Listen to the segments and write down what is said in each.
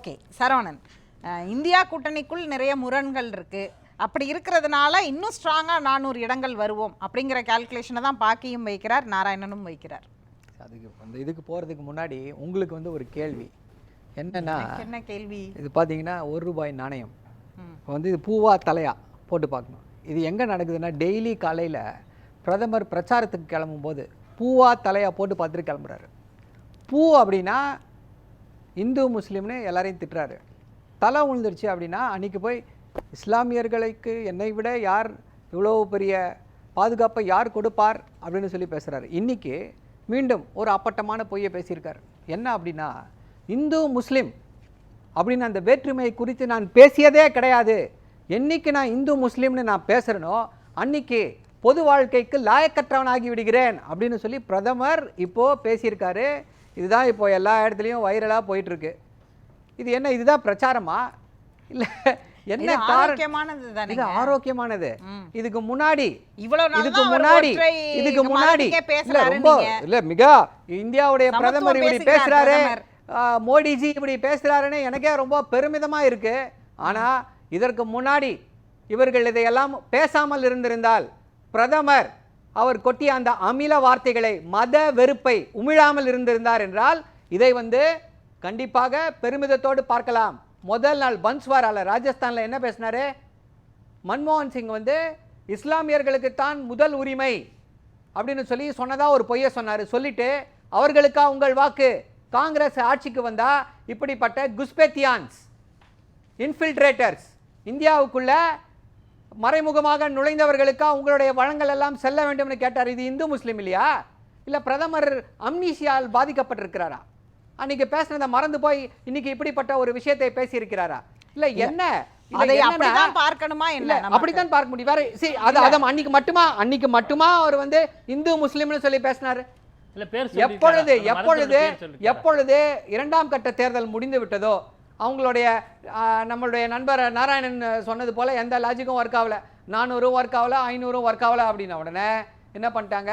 Okay Saravanan. India கூட்டணிக்குள் நிறைய முரண்கள் இருக்கு. அப்படி இருக்கிறதுனால இன்னும் ஸ்ட்ராங்கா நானூறு இடங்கள் வருவோம் அப்படிங்கிற கால்குலேஷனை தான் பாக்கியும் வைக்கிறார் நாராயணனும் வைக்கிறார். அதுக்கு அந்த இதுக்கு போகிறதுக்கு முன்னாடி உங்களுக்கு வந்து ஒரு கேள்வி. என்னன்னா என்ன கேள்வி? இது பார்த்தீங்கன்னா ஒரு ரூபாய் நாணயம். இப்போ வந்து இது பூவா தலையா போட்டு பார்க்கணும். இது எங்கே நடக்குதுன்னா டெய்லி காலையில் பிரதமர் பிரச்சாரத்துக்கு கிளம்பும்போது பூவா தலையா போட்டு பார்த்துட்டு கிளம்புறாரு. பூ அப்படின்னா இந்து முஸ்லீம்னு எல்லாரையும் திட்டுறாரு. தலை விழுந்துருச்சு அப்படின்னா அன்றைக்கி போய் இஸ்லாமியர்களுக்கு என்னை விட யார் இவ்வளோ பெரிய பாதுகாப்பை யார் கொடுப்பார் அப்படின்னு சொல்லி பேசுகிறாரு இன்றைக்கி மீண்டும் ஒரு அப்பட்டமான பொய்யை பேசியிருக்கார். என்ன அப்படின்னா இந்து முஸ்லீம் அப்படின்னு அந்த வேற்றுமை குறித்து நான் பேசியதே கிடையாது. என்னைக்கு நான் இந்து முஸ்லீம்னு நான் பேசுகிறேனோ அன்னைக்கு பொது வாழ்க்கைக்கு லாயக்கற்றவனாகி விடுகிறேன் அப்படின்னு சொல்லி பிரதமர் இப்போது பேசியிருக்காரு. இதுதான் இப்போ எல்லா இடத்துலையும் வைரலாக போயிட்டு இருக்கு இது என்ன இதுதான் பிரச்சாரமா? இல்லை என்ன ஆரோக்கியமானது தானே இது ஆரோக்கியமானது. இதுக்கு முன்னாடி இவ்வளவு இதுக்கு முன்னாடி இதுக்கு முன்னாடி. இல்ல ரொம்ப. இல்ல மிக இந்தியாவுடைய பிரதமர் இப்படி பேசுறாரு. மோடிஜி இப்படி பேசுறாருன்னு எனக்கே ரொம்ப பெருமிதமா இருக்கு. ஆனா இதற்கு முன்னாடி இவர்கள் இதையெல்லாம் பேசாமல் இருந்திருந்தால் பிரதமர் அவர் கொட்டிய அந்த அமில வார்த்தைகளை மத வெறுப்பை உமிழாமல் இருந்திருந்தார் என்றால் இதை வந்து கண்டிப்பாக பெருமிதத்தோடு பார்க்கலாம். முதல் நாள் பன்ஸ்வாரால ராஜஸ்தானில் என்ன பேசினாரு? மன்மோகன் சிங் வந்து இஸ்லாமியர்களுக்கு தான் முதல் உரிமை அப்படின்னு சொல்லி சொன்னதாக ஒரு பொய்யை சொன்னார். சொல்லிட்டு அவர்களுக்கா உங்கள் வாக்கு? காங்கிரஸ் ஆட்சிக்கு வந்தால் இப்படிப்பட்ட குஸ்பெத்தியான்ஸ் இன்ஃபில்ட்ரேட்டர்ஸ் இந்தியாவுக்குள்ள மறைமுகமாக நுழைந்தவர்களுக்கா உங்களுடைய வளங்கள் எல்லாம் செல்ல வேண்டும்னு கேட்டார்? இது இந்து முஸ்லீம் இல்லையா? இல்லை பிரதமர் அம்னீசியால் பாதிக்கப்பட்டிருக்கிறாரா? அன்னைக்கு பேசினதை மறந்து போய் இன்னைக்கு இப்படிப்பட்ட ஒரு விஷயத்தை பேசியிருக்கிறாரா? இல்லை என்ன? பார்க்கணுமா இல்ல? அப்படித்தான் பார்க்க முடியும். வேற see அத அத அன்னைக்கு மட்டுமா? அன்னைக்கு மட்டுமா அவர் வந்து இந்து முஸ்லிம்னு சொல்லி பேசினாரு? இல்ல பேர் எப்பொழுது எப்பொழுது? எப்பொழுது இரண்டாம் கட்ட தேர்தல் முடிந்து விட்டதோ அவங்களுடைய நம்மளுடைய நண்பர் நாராயணன் சொன்னது போல் எந்த லாஜிக்கும் ஒர்க் ஆகல. நானூறும் ஒர்க் ஆகல ஐநூறும் ஒர்க் ஆகல அப்படின்ன உடனே என்ன பண்ணிட்டாங்க?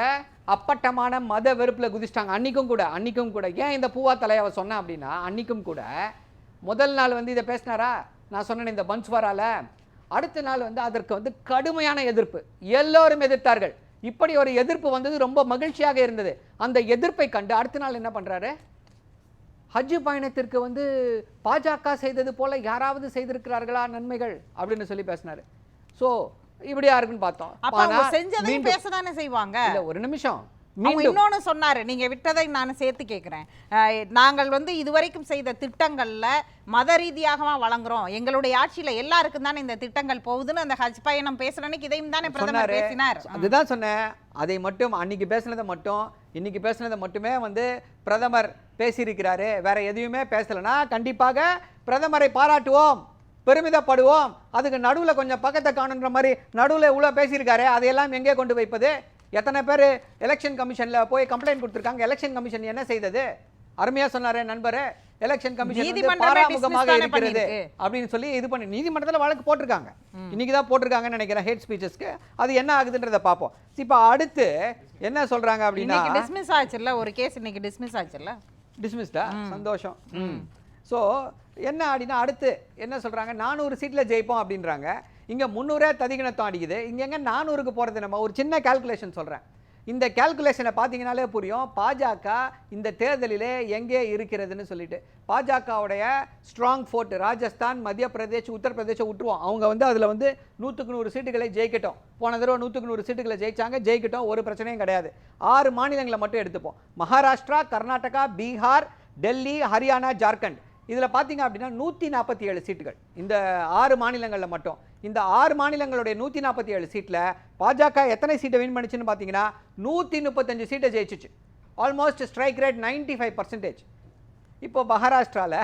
அப்பட்டமான மத வெறுப்பில் குதிச்சிட்டாங்க. அன்னைக்கும் கூட அன்றைக்கும் கூட. ஏன் இந்த பூவா தலையாவை சொன்னேன் அப்படின்னா அன்றைக்கும் கூட முதல் நாள் வந்து இதை பேசினாரா? நான் சொன்னேன் இந்த பன்ஸ்வாரால. அடுத்த நாள் வந்து அதற்கு வந்து கடுமையான எதிர்ப்பு. எல்லோரும் எதிர்த்தார்கள். இப்படி ஒரு எதிர்ப்பு வந்தது ரொம்ப மகிழ்ச்சியாக இருந்தது. அந்த எதிர்ப்பை கண்டு அடுத்த நாள் என்ன பண்ணுறாரு ஹஜ் பயணத்திற்கு வந்து பாஜக செய்தது போல யாராவது செய்திருக்கிறார்களா நன்மைகள் அப்படின்னு சொல்லி பேசினாரு. ஸோ இப்படியா இருக்குன்னு பார்த்தோம். செஞ்சதையும் மீண்டும் பேசதானே செய்வாங்க? இல்ல ஒரு நிமிஷம். அவங்க இன்னொன்னு சொன்னாரு நீங்க விட்டதை நான் சேர்த்து கேட்கிறேன் நாங்கள் வந்து இதுவரைக்கும் செய்த திட்டங்கள்ல மத ரீதியாகவா வழங்குறோம். எங்களுடைய ஆட்சியில எல்லாருக்கும் தானே இந்த திட்டங்கள் போகுதுன்னு அந்த ஹஜ் பயணம் பேசுற அன்னைக்கு இதையும் தானே பிரதமர் பேசினார். அதுதான் சொன்னேன். அதை மட்டும் அன்னைக்கு பேசினதை மட்டும் இன்னைக்கு பேசினதை மட்டுமே வந்து பிரதமர் பேசியிருக்கிறாரு. வேற எதையுமே பேசலைன்னா கண்டிப்பாக பிரதமரை பாராட்டுவோம் பெருமிதப்படுவோம். அதுக்கு நடுவுல கொஞ்சம் பக்கத்தை காணுன்ற மாதிரி நடுவுல இவ்வளோ பேசியிருக்காரு. அதையெல்லாம் எங்கே கொண்டு வைப்பது? எத்தனை பேர் எலெக்ஷன் கமிஷன்ல போய் கம்ப்ளைண்ட் கொடுத்துருக்காங்க? எலெக்ஷன் கமிஷன் என்ன செய்தது? அருமையா சொன்னாரு நண்பர். எலெக்ஷன் கமிஷன் பாராமுகமாக இருக்கிறது. அப்படின்னு சொல்லி இது பண்ணி நீதிமன்றத்தில் வழக்கு போட்டிருக்காங்க. இன்னைக்கு தான் போட்டிருக்காங்கன்னு நினைக்கிறேன் ஹேட் ஸ்பீச்சஸ்க்கு அது என்ன ஆகுதுன்றதை பார்ப்போம். இப்போ அடுத்து என்ன சொல்றாங்க அப்படின்னா டிஸ்மிஸ் ஆச்சுல்ல? ஒரு கேஸ் இன்னைக்கு டிஸ்மிஸ் ஆச்சுல்ல? டிஸ்மிஸ்டா சந்தோஷம். ஸோ என்ன அப்படின்னா அடுத்து என்ன சொல்றாங்க? நானூறு சீட்ல ஜெயிப்போம் அப்படின்றாங்க. இங்கே முந்நூறே ததிகினத்தம் தாண்டிக்குது. இங்கே எங்கே நானூறுக்கு போகிறது நம்ம ஒரு சின்ன கால்குலேஷன் சொல்கிறேன் இந்த கால்குலேஷனை பார்த்தீங்கனாலே புரியும். பாஜக இந்த தேர்தலிலே எங்கே இருக்கிறதுன்னு சொல்லிட்டு. பாஜகவுடைய ஸ்ட்ராங் ஃபோர்ட் ராஜஸ்தான் மத்திய பிரதேஷ் உத்தரப்பிரதேசம் விட்டுருவோம். அவங்க வந்து அதில் வந்து நூற்றுக்கு நூறு சீட்டுகளை ஜெயிக்கட்டும். போன தடவை நூற்றுக்கு நூறு சீட்டுகளை ஜெயிச்சாங்க. ஜெயிக்கட்டும். ஒரு பிரச்சனையும் கிடையாது. ஆறு மாநிலங்களை மட்டும் எடுத்துப்போம். மகாராஷ்டிரா கர்நாடகா பீகார் டெல்லி ஹரியானா ஜார்க்கண்ட். இதில் பார்த்தீங்க அப்படின்னா நூற்றி நாற்பத்தி ஏழு சீட்டுகள். இந்த ஆறு மாநிலங்களில் மட்டும். இந்த ஆறு மாநிலங்களுடைய நூற்றி நாற்பத்தி ஏழு சீட்டில் பாஜக எத்தனை சீட்டை வின் பண்ணுச்சுன்னு பார்த்தீங்கன்னா நூற்றி முப்பத்தஞ்சு சீட்டை ஜெயிச்சிச்சு. Almost strike rate 95% five percentage இப்போ மகாராஷ்டிராவில்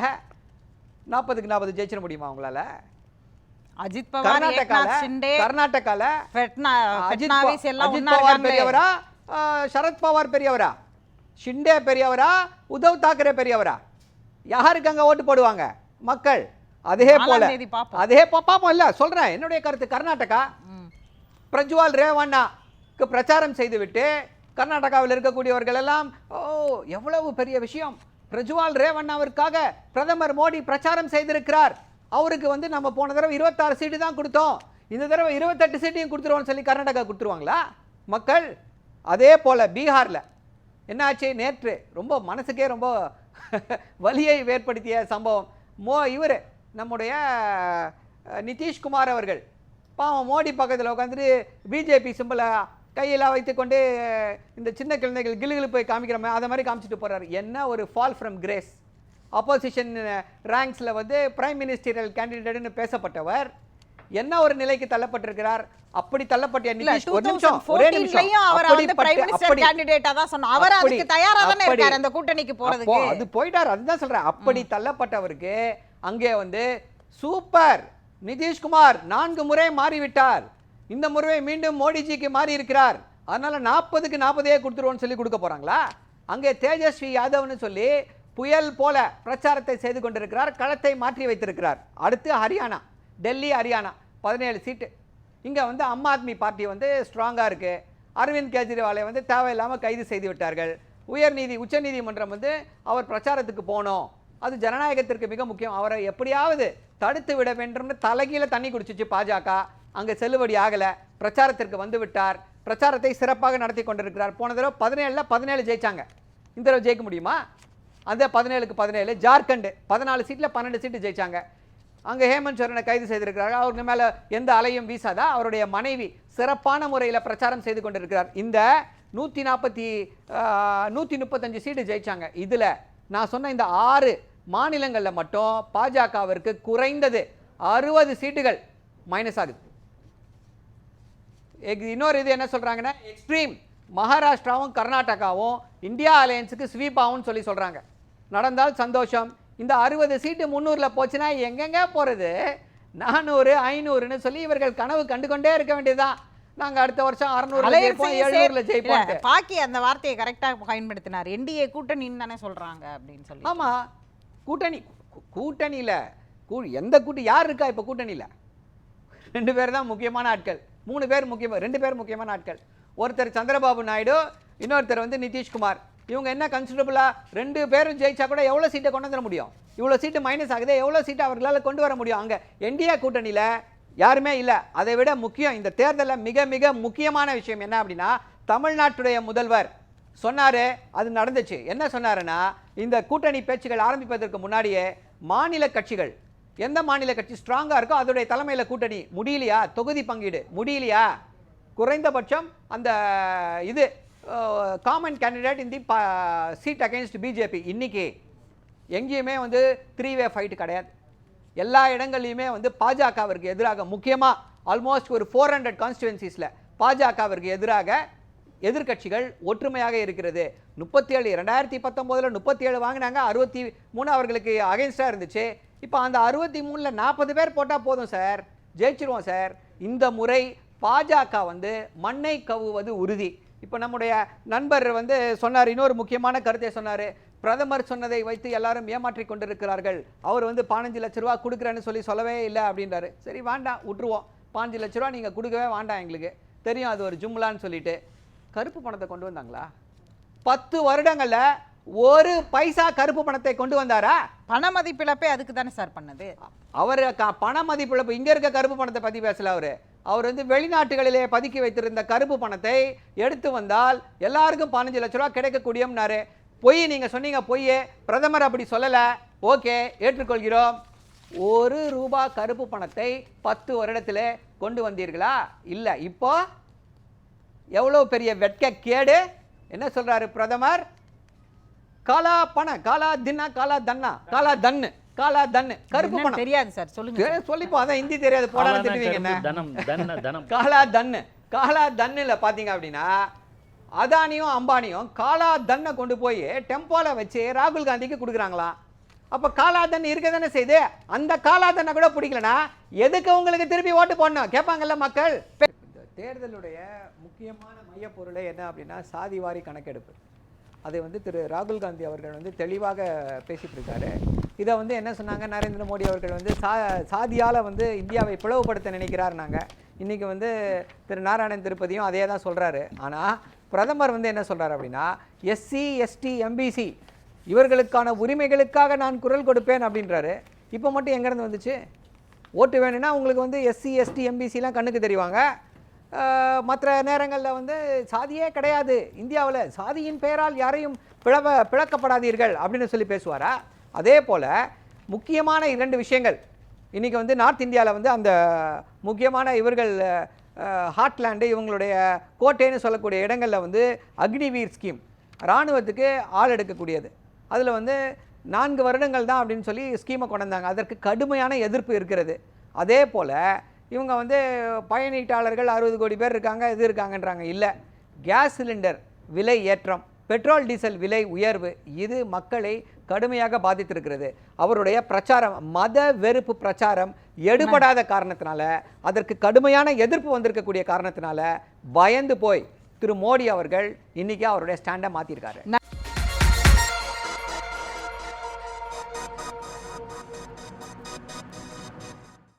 நாற்பதுக்கு நாற்பது ஜெயிச்சிட முடியுமா அவங்களால அஜித் பவார் கர்நாடகால அஜித். பெரியவரா? ஆ, சரத் பவார் பெரியவரா? ஷிண்டே பெரியவரா? உத்தவ் தாக்கரே பெரியவரா? யாருக்கு அங்க ஓட்டு போடுவாங்க? மக்கள். அதே போல. அதே பாப்போம். இல்ல சொல்றேன். என்னுடைய கருத்து கர்நாடகா. பிரஜ்வால் ரேவண்ணாக்கு பிரச்சாரம் செய்துவிட்டு கர்நாடகாவில் இருக்கக்கூடியவர்கள் எல்லாம் ஓ எவ்வளவு பெரிய விஷயம். பிரஜ்வால் ரேவண்ணாவிற்காக பிரதமர் மோடி பிரச்சாரம் செய்திருக்கிறார். அவருக்கு வந்து நம்ம போன தடவை இருபத்தாறு சீட்டு தான் கொடுத்தோம். இந்த தடவை இருபத்தெட்டு சீட்டையும் கொடுத்துருவோம்னு சொல்லி கர்நாடகா கொடுத்துருவாங்களா? மக்கள் அதே போல பீகார்ல. என்னாச்சு? நேற்று ரொம்ப மனசுக்கே ரொம்ப வலியை ஏற்படுத்திய சம்பவம். மோ இவர் நம்முடைய நிதிஷ்குமார் அவர்கள். பாவம் மோடி பக்கத்தில் உட்காந்துட்டு பிஜேபி சிம்பிளை கையில் வைத்துக்கொண்டு இந்த சின்ன குழந்தைகள் கிளுகிளு போய் காமிக்கிற மாதிரி அதை மாதிரி காமிச்சிட்டு போகிறார் என்ன ஒரு ஃபால் ஃப்ரம் கிரேஸ் ஆப்போசிஷன் ரேங்க்ஸில் வந்து பிரைம் மினிஸ்டீரியல் கேண்டிடேட்னு பேசப்பட்டவர். என்ன ஒரு நிலைக்கு தள்ளப்பட்டிருக்கிறார்? அப்படி தள்ளப்பட்ட நிதிஷ் ஒரு நிமிஷம் ஒரே 2014 நிமிஷம் அவர் வந்து பிரைம் மினிஸ்டர் கேண்டிடேட்டா தான் சொன்னார். அவர் அதுக்கு தயாரா தானே இருக்காரு அந்த கூட்டணிக்கு போறதுக்கு. அது போயிட்டார் அதுதான் சொல்றேன். அப்படி தள்ளப்பட்டவருக்கு அங்கே வந்து சூப்பர் நிதிஷ்குமார் நான்கு முறை மாறிவிட்டார். இந்த முறை மீண்டும் மோடிஜிக்கு மாறி இருக்கிறார் அதனால நாற்பதுக்கு நாற்பதே கொடுத்துருவோம்னு சொல்லி கொடுக்க போறாங்களா? அங்கே தேஜஸ்வி யாதவ்னு சொல்லி புயல் போல பிரச்சாரத்தை செய்து கொண்டிருக்கிறார் களத்தை மாற்றி வைத்திருக்கிறார். அடுத்து ஹரியானா. டெல்லி ஹரியானா பதினேழு சீட்டு. இங்கே வந்து அம்மா ஆத்மி பார்ட்டி வந்து ஸ்ட்ராங்காக இருக்குது அரவிந்த் கெஜ்ரிவாலை வந்து தேவையில்லாமல் கைது செய்து விட்டார்கள். உயர்நீதி உச்சநீதிமன்றம் வந்து அவர் பிரச்சாரத்துக்கு போனோம். அது ஜனநாயகத்திற்கு மிக முக்கியம். அவரை எப்படியாவது தடுத்து விட வேண்டும்னு தலைகீழ தண்ணி குடிச்சிச்சு பாஜக. அங்கே செல்லுபடி ஆகலை. பிரச்சாரத்திற்கு வந்து விட்டார். பிரச்சாரத்தை சிறப்பாக நடத்தி கொண்டிருக்கிறார். போன தடவை பதினேழில் பதினேழு ஜெயிச்சாங்க. இந்த தடவை ஜெயிக்க முடியுமா? அந்த பதினேழுக்கு பதினேழு. ஜார்க்கண்டு பதினாலு சீட்டில் பன்னெண்டு சீட்டு ஜெயிச்சாங்க. அங்கே ஹேமந்த் சோரனை கைது செய்திருக்கிறார்கள். அவருக்கு மேலே எந்த அலையும் வீசாதா? அவருடைய மனைவி சிறப்பான முறையில் பிரச்சாரம் செய்து கொண்டிருக்கிறார். இந்த நூற்றி நாற்பத்தி நூற்றி முப்பத்தஞ்சு சீட்டு ஜெயிச்சாங்க. இதில் நான் சொன்ன இந்த ஆறு மாநிலங்களில் மட்டும் பாஜகவிற்கு குறைந்தது அறுபது சீட்டுகள் மைனஸ் ஆகுது. இன்னொரு இது என்ன சொல்கிறாங்கன்னா எக்ஸ்ட்ரீம் மகாராஷ்டிராவும் கர்நாடகாவும் இந்தியா அலையன்ஸுக்கு ஸ்வீப் ஆகும்னு சொல்லி சொல்கிறாங்க நடந்தால் சந்தோஷம் இந்த அறுபது சீட்டு முந்நூறுல போச்சுன்னா எங்கெங்க போறது? நானூறு ஐநூறுன்னு சொல்லி இவர்கள் கனவு கண்டு கொண்டே இருக்க வேண்டியதுதான். நாங்க அடுத்த வருஷம் அறுநூறுல ஜெயிப்போம் எழுநூறுல ஜெயிப்போம் பாக்கி அந்த வார்த்தையை கரெக்டா பயன்படுத்தினார். என்டிஏ கூட்டணின்னு தானே சொல்றாங்க அப்படின்னு சொல்லி. ஆமா. கூட்டணி கூட்டணியில கூ- எந்த கூட்டு யார் இருக்கா இப்ப கூட்டணியில? ரெண்டு பேர் தான் முக்கியமான ஆட்கள். மூணு பேர் முக்கியமா ரெண்டு பேர் முக்கியமான ஆட்கள். ஒருத்தர் சந்திரபாபு நாயுடு இன்னொருத்தர் வந்து நிதிஷ்குமார். இவங்க என்ன கன்சிடபிளாக ரெண்டு பேரும் ஜெயிச்சா கூட எவ்வளோ சீட்டை கொண்டு வந்துட முடியும்? இவ்வளோ சீட்டு மைனஸ் ஆகுது எவ்வளோ சீட்டு அவர்களால் கொண்டு வர முடியும்? அங்கே என்டிஏ கூட்டணியில் யாருமே இல்லை. அதை விட முக்கியம் இந்த தேர்தலில் மிக மிக முக்கியமான விஷயம் என்ன அப்படின்னா தமிழ்நாட்டுடைய முதல்வர் சொன்னார் அது நடந்துச்சு. என்ன சொன்னாருன்னா இந்த கூட்டணி பேச்சுகள் ஆரம்பிப்பதற்கு முன்னாடியே மாநில கட்சிகள் எந்த மாநில கட்சி ஸ்ட்ராங்காக இருக்கோ அதோடைய தலைமையில் கூட்டணி. முடியலையா? தொகுதி பங்கீடு. முடியலையா? குறைந்தபட்சம் அந்த இது common candidate in the seat against BJP இன்றைக்கி எங்கேயுமே வந்து த்ரீ வே ஃபைட் கிடையாது. எல்லா இடங்கள்லையுமே வந்து பாஜகவிற்கு எதிராக முக்கியமாக ஆல்மோஸ்ட் ஒரு ஃபோர் ஹண்ட்ரட் கான்ஸ்டுவன்சிஸில் பாஜகவிற்கு எதிராக எதிர்க்கட்சிகள் ஒற்றுமையாக இருக்கிறது. முப்பத்தி ஏழு ரெண்டாயிரத்தி பத்தொம்போதில் முப்பத்தி ஏழு வாங்கினாங்க அறுபத்தி மூணு அவர்களுக்கு அகைன்ஸ்டாக இருந்துச்சு. இப்போ அந்த அறுபத்தி மூணில் நாற்பது பேர் போட்டால் போதும் சார். ஜெயிச்சிருவோம் சார். இந்த முறை பாஜக வந்து மண்ணை கவுவது உறுதி. இப்போ நம்முடைய நண்பர் வந்து சொன்னார் இன்னொரு முக்கியமான கருத்தை சொன்னார். பிரதமர் சொன்னதை வைத்து எல்லாரும் ஏமாற்றிக் கொண்டிருக்கிறார்கள். அவர் வந்து பதினஞ்சு லட்ச ரூபா கொடுக்குறேன்னு சொல்லி சொல்லவே இல்லை அப்படின்றாரு. சரி வேண்டாம் விட்டுருவோம். பாஞ்சு லட்ச ரூபா நீங்கள் கொடுக்கவே வேண்டாம் எங்களுக்கு. தெரியும் அது ஒரு ஜும்லான்னு சொல்லிட்டு. கருப்பு பணத்தை கொண்டு வந்தாங்களா? பத்து வருடங்கள்ல ஒரு பைசா கருப்பு பணத்தை கொண்டு வந்தாரா? பண மதிப்பிழப்பே அதுக்கு தானே சார் பண்ணது. அவர் க- பண மதிப்பிழப்பு இங்க இருக்க கருப்பு பணத்தை பத்தி பேசல அவரு. அவர் வந்து வெளிநாட்டுகளிலே பதுக்கி வைத்திருந்த கருப்பு பணத்தை எடுத்து வந்தால் எல்லாருக்கும் பதினஞ்சு லட்ச ரூபா கிடைக்கக்கூடியம்னாரு. பொய் நீங்கள் சொன்னீங்க பொய்யே. பிரதமர் அப்படி சொல்லலை. ஓகே ஏற்றுக்கொள்கிறோம். ஒரு ரூபா கருப்பு பணத்தை பத்து வருடத்தில் கொண்டு வந்தீர்களா? இல்லை. இப்போ எவ்வளோ பெரிய வெட்க கேடு? என்ன சொல்கிறாரு பிரதமர்? காலா பண காலா தின்னா காலா தன்னா காலா தன்னு. காலா தன்னு கருப்பு பணம். தெரியாது சார் சொல்லுங்க சொல்லிப்போ அதான் ஹிந்தி தெரியாது காலானா திட்டுவீங்க காலா தன்னு காலா தன்னுல பாத்தீங்க அப்படின்னா அதானியும் அம்பானியும் காலா தன்னை கொண்டு போய் டெம்போல வச்சு ராகுல் காந்திக்கு கொடுக்குறாங்களாம் அப்ப காலா தன் இருக்க தானே செய்யுது அந்த காலா தன்னை கூட பிடிக்கலனா எதுக்கு உங்களுக்கு திருப்பி ஓட்டு போடணும்? கேட்பாங்கல்ல மக்கள். தேர்தலுடைய முக்கியமான மையப்பொருளே என்ன அப்படின்னா சாதிவாரி கணக்கெடுப்பு. அதை வந்து திரு ராகுல் காந்தி அவர்கள் வந்து தெளிவாக பேசிட்டு இருக்காரு. இதை வந்து என்ன சொன்னாங்க? நரேந்திர மோடி அவர்கள் வந்து சா சாதியால் வந்து இந்தியாவை பிளவுபடுத்த நினைக்கிறாருனாங்க இன்றைக்கி வந்து திரு நாராயணன் திருப்பதியும் அதே தான் சொல்கிறாரு ஆனால் பிரதமர் வந்து என்ன சொல்கிறார் அப்படின்னா எஸ்சி எஸ்டி எம்பிசி இவர்களுக்கான உரிமைகளுக்காக நான் குரல் கொடுப்பேன் அப்படின்றாரு. இப்போ மட்டும் எங்கேருந்து வந்துச்சு? ஓட்டு வேணும்னா உங்களுக்கு வந்து எஸ்சி எஸ்டி எம்பிசிலாம் கண்ணுக்கு தெரிவாங்க மற்ற நேரங்களில் வந்து சாதியே கிடையாது. இந்தியாவில் சாதியின் பெயரால் யாரையும் பிளவ பிளக்கப்படாதீர்கள் அப்படின்னு சொல்லி பேசுவாரா? அதே போல் முக்கியமான இரண்டு விஷயங்கள். இன்றைக்கி வந்து நார்த் இந்தியாவில் வந்து அந்த முக்கியமான இவர்கள் ஹாட்லேண்டு இவங்களுடைய கோட்டைன்னு சொல்லக்கூடிய இடங்களில் வந்து அக்னிவீர் ஸ்கீம். இராணுவத்துக்கு ஆள் எடுக்கக்கூடியது. அதில் வந்து நான்கு வருடங்கள் தான் அப்படின்னு சொல்லி ஸ்கீமை கொண்டு வந்தாங்க. அதற்கு கடுமையான எதிர்ப்பு இருக்கிறது. அதே போல் இவங்க வந்து பயணீட்டாளர்கள் அறுபது கோடி பேர் இருக்காங்க இது இருக்காங்கன்றாங்க. இல்லை கேஸ் சிலிண்டர் விலை ஏற்றம். பெட்ரோல் டீசல் விலை உயர்வு இது மக்களை கடுமையாக பாதித்திருக்கிறது. அவருடைய பிரச்சாரம் மத வெறுப்பு பிரச்சாரம் எடுபடாத காரணத்தினால அதற்கு கடுமையான எதிர்ப்பு வந்திருக்கக்கூடிய காரணத்தினால பயந்து போய் திரு மோடி அவர்கள் இன்னைக்கு அவருடைய ஸ்டாண்டை மாற்றிருக்காரு